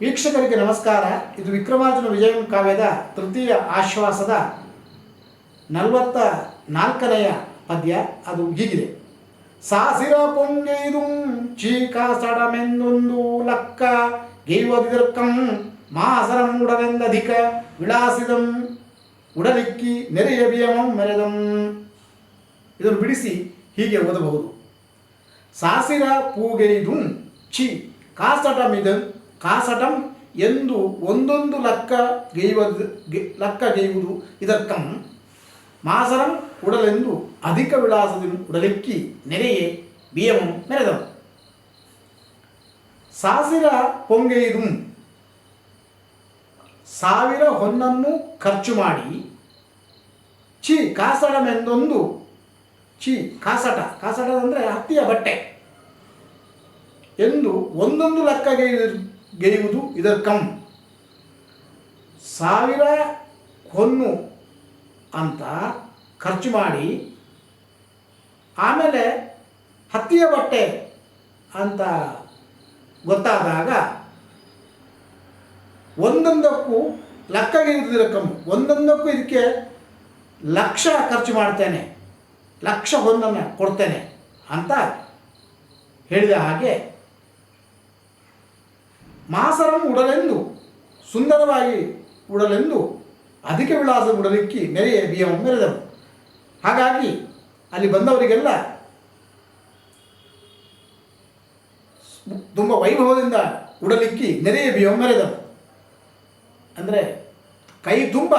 ವೀಕ್ಷಕರಿಗೆ ನಮಸ್ಕಾರ. ಇದು ವಿಕ್ರಮಾರ್ಜುನ ವಿಜಯಂ ಕಾವ್ಯದ ತೃತೀಯ ಆಶ್ವಾಸದ ನಲವತ್ತ ನಾಲ್ಕನೆಯ ಪದ್ಯ. ಅದು ಹೀಗಿದೆ. ಸಾಸಿರ ಪೊನ್ನೈದು ಚೀಕ ಸಡಮೆಂದೊಂದು ಲಕ್ಕ. ಗೈವದಿರ್ಕಂ ಮಾಸರಂ ಉಡವೆಂದಧಿಕ. ವಿಳಾಸಿದಂ ಉಡಲಿಕ್ಕಿ ನೆರೆಯ ಬಿಯಮಂ ಮೆರೆದಂ. ಇದನ್ನು ಬಿಡಿಸಿ ಹೀಗೆ ಓದಬಹುದು. ಸಾಸಿರ ಪೂಗೈದು ಚಿ ಕಾಸಟಮಿದ ಕಾಸಟಂ ಎಂದು ಒಂದೊಂದು ಲಕ್ಕ ಗೈವದು ಗೆ- ಲಕ್ಕ ಗೈಯುವುದು ಇದಕ್ಕಂ ಮಾಸರಂ ಉಡಲೆಂದು ಅಧಿಕ ವಿಳಾಸದಿಂದ ಉಡಲಿಕ್ಕಿ ನೆರೆಯೇ ಬಿಯಮಂ ಮೆರೆದಂ ಸಾಸಿರ ಪೊಂಗೈದು ಸಾವಿರ ಹೊನ್ನನ್ನು ಖರ್ಚು ಮಾಡಿ ಚಿ ಕಾಸಡಮೆಂದೊಂದು ಚಿ ಕಾಸಟ ಕಾಸಟ ಅಂದರೆ ಹತ್ತಿಯ ಬಟ್ಟೆ. ಎಂದು ಒಂದೊಂದು ಲೆಕ್ಕ ಗೆಯುವುದು ಕಮ್. ಸಾವಿರ ಹೊನ್ನು ಅಂತ ಖರ್ಚು ಮಾಡಿ ಆಮೇಲೆ ಹತ್ತಿಯ ಬಟ್ಟೆ ಅಂತ ಗೊತ್ತಾದಾಗ ಒಂದೊಂದಕ್ಕೂ ಲೆಕ್ಕಗೆಯುವುದಕ್ಕಂ ಒಂದೊಂದಕ್ಕೂ ಇದಕ್ಕೆ ಲಕ್ಷ ಖರ್ಚು ಮಾಡ್ತೇನೆ, ಲಕ್ಷ ಹೊನ್ನನ್ನು ಕೊಡ್ತೇನೆ ಅಂತ ಹೇಳಿದ ಹಾಗೆ ಮಾಸರಂ ಉಡಲೆಂದು, ಸುಂದರವಾಗಿ ಉಡಲೆಂದು, ಅಧಿಕ ವಿಳಾಸ ಉಡಲಿಕ್ಕಿ ನೆರೆಯ ಬಿಯವನ್ನು ಮೆರೆದವು. ಹಾಗಾಗಿ ಅಲ್ಲಿ ಬಂದವರಿಗೆಲ್ಲ ತುಂಬ ವೈಭವದಿಂದ ಉಡಲಿಕ್ಕಿ ನೆರೆಯ ಬಿಯಂ ಮೆರೆದವು. ಅಂದರೆ ಕೈ ತುಂಬ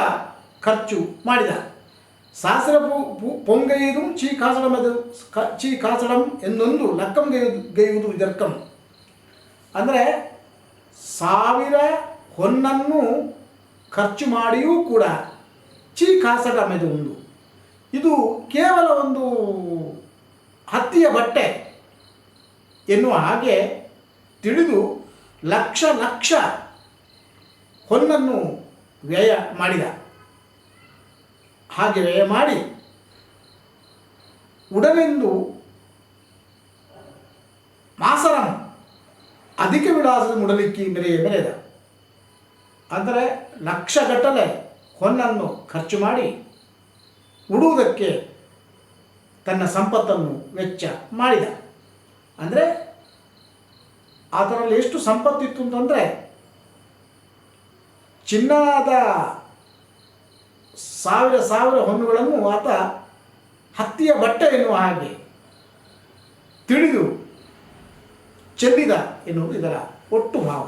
ಖರ್ಚು ಮಾಡಿದ. ಸಾಸರ ಪು, ಪು- ಪೊಂಗೈದು ಚೀ ಕಾಸಡಂ ಅದು ಚೀ ಕಾಸಡಂ ಎಂದೊಂದು ಲಕ್ಕಂ ಗೈಯುವುದು ಗೈಯುವುದು ಇದರ್ಕಂ. ಅಂದರೆ ಸಾವಿರ ಹೊನ್ನನ್ನು ಖರ್ಚು ಮಾಡಿಯೂ ಕೂಡ ಚಿ ಕಾಸಡಮೆದು ಒಂದು ಇದು ಕೇವಲ ಒಂದು ಹತ್ತಿಯ ಬಟ್ಟೆ ಎನ್ನುವ ಹಾಗೆ ತಿಳಿದು ಲಕ್ಷ ಲಕ್ಷ ಹೊನ್ನನ್ನು ವ್ಯಯ ಮಾಡಿದ. ಹಾಗೆ ವ್ಯಯ ಮಾಡಿ ಉಡನೆಂದು ಮಾಸರಂ ಅಧಿಕ ವಿಳಾಸದ ಮುಡಲಿಕ್ಕಿ ಮೆರೆಯ ಇದೆ ಅಂದರೆ ಲಕ್ಷಗಟ್ಟಲೆ ಹೊನ್ನನ್ನು ಖರ್ಚು ಮಾಡಿ ಉಡುವುದಕ್ಕೆ ತನ್ನ ಸಂಪತ್ತನ್ನು ವೆಚ್ಚ ಮಾಡಿದ. ಅಂದರೆ ಅದರಲ್ಲಿ ಎಷ್ಟು ಸಂಪತ್ತಿತ್ತು ಅಂತಂದರೆ ಚಿನ್ನದ ಸಾವಿರ ಸಾವಿರ ಹೊನ್ನುಗಳನ್ನು ಆತ ಹತ್ತಿಯ ಬಟ್ಟೆ ಎನ್ನುವ ಹಾಗೆ ತಿಳಿದು ಚೆಲ್ಲಿದ ಎನ್ನುವುದು ಇದರ ಒಟ್ಟು ಭಾವ.